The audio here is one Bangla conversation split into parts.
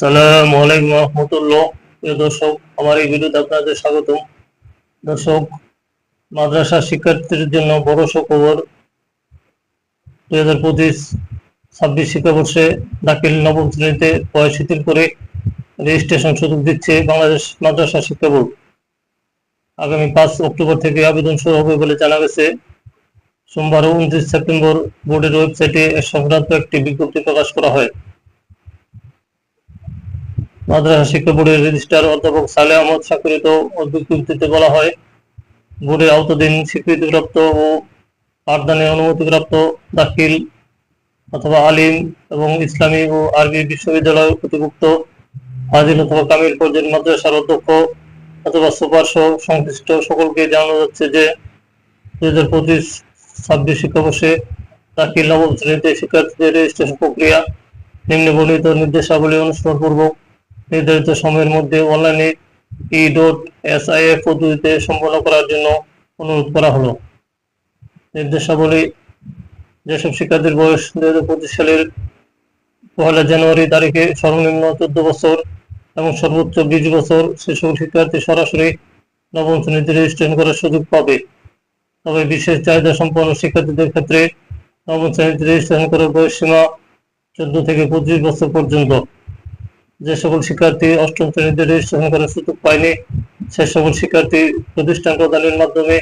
সালাম আলাইকুম রহমতুল্লাহ। প্রিয় দর্শক, আমার এই ভিডিওতে আপনাদের স্বাগতম। দর্শক, মাদ্রাসা শিক্ষার্থীদের জন্য বড় সুখবর। দুই হাজার পঁচিশ ছাব্বিশ শিক্ষাবর্ষে দাখিল নবম শ্রেণীতে বয়স শিথিল করে রেজিস্ট্রেশন সুযোগ দিচ্ছে বাংলাদেশ মাদ্রাসা শিক্ষা বোর্ড। আগামী পাঁচ অক্টোবর থেকে আবেদন শুরু হবে বলে জানা গেছে। সোমবার উনত্রিশ সেপ্টেম্বর বোর্ডের ওয়েবসাইটে সংক্রান্ত একটি বিজ্ঞপ্তি প্রকাশ করা হয়। মাদ্রাসা শিক্ষা বোর্ডের রেজিস্ট্রার অধ্যাপক সালে আহমদ স্বাক্ষরিত বিজ্ঞপ্তিতে বলা হয়, বোর্ডের আওতাধীন স্বীকৃতিপ্রাপ্ত ও পাঠদানে অনুমতিপ্রাপ্ত দাখিল অথবা আলিম এবং ইসলামী ও আরবি বিশ্ববিদ্যালয় প্রতিভুক্ত ফাজিল অথবা কামিল পর্যায়ের মাদ্রাসার অধ্যক্ষ অথবা সুপার সংশ্লিষ্ট সকলকে জানানো যাচ্ছে যে দুই হাজার পঁচিশ ছাব্বিশ শিক্ষাবর্ষে দাখিল নবম শ্রেণীতে শিক্ষার্থীদের রেজিস্ট্রেশন প্রক্রিয়া নিম্নে বর্ণিত নির্দেশাবলী অনুসরণ পূর্বক নির্ধারিত সময়ের মধ্যে অনলাইনে E dot S I F পদ্ধতিতে সম্পন্ন করার জন্য অনুরোধ করা হলো। নির্দেশাবলী যেসব শিক্ষার্থীর বয়স দুই হাজার পঁচিশ সালের পহেলা জানুয়ারি তারিখে সর্বনিম্ন চোদ্দ বছর এবং সর্বোচ্চ বিশ বছর সে সকল শিক্ষার্থী সরাসরি নবম শ্রেণীতে রেজিস্ট্রেশন করার সুযোগ পাবে। তবে বিশেষ চাহিদা সম্পন্ন শিক্ষার্থীদের ক্ষেত্রে নবম শ্রেণীতে রেজিস্ট্রেশন করার বয়স সীমা চোদ্দ থেকে পঁচিশ বছর পর্যন্ত। যে সকল শিক্ষার্থী অষ্টম শ্রেণীতে রেজিস্ট্রেশন করার সুযোগ পায়নি, সে সকল শিক্ষার্থী প্রতিষ্ঠান প্রদানের মাধ্যমে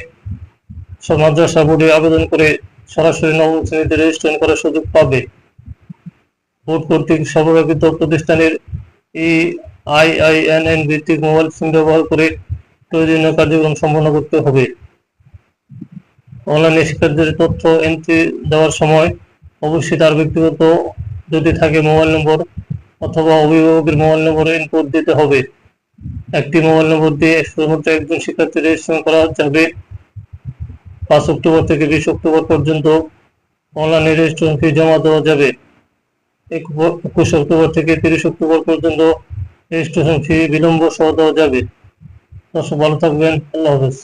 মাদ্রাসা বোর্ডে আবেদন করে সরাসরি নবম শ্রেণীতে রেজিস্ট্রেশন করার সুযোগ পাবে। বোর্ড কর্তৃক সর্বব্যাপিত প্রতিষ্ঠানের E I I N N ভিত্তিক মোবাইল ফোন ব্যবহার করে প্রয়োজনীয় কার্যক্রম সম্পন্ন করতে হবে। অনলাইনে শিক্ষার্থীদের তথ্য এন্ট্রি দেওয়ার সময় অবশ্যই তার ব্যক্তিগত যদি থাকে মোবাইল নম্বর অথবা অভিভাবকের মোবাইল নম্বরে ইনপুট দিতে হবে। একটি মোবাইল নম্বর দিয়ে শুধুমাত্র একজন শিক্ষার্থী রেজিস্ট্রেশন করা যাবে। পাঁচ অক্টোবর থেকে বিশ অক্টোবর পর্যন্ত অনলাইনে রেজিস্ট্রেশন ফি জমা দেওয়া যাবে। একুশ অক্টোবর থেকে তিরিশ অক্টোবর পর্যন্ত রেজিস্ট্রেশন ফি বিলম্ব সহ দেওয়া যাবে। দর্শক, ভালো থাকবেন। আল্লাহ হাফেজ।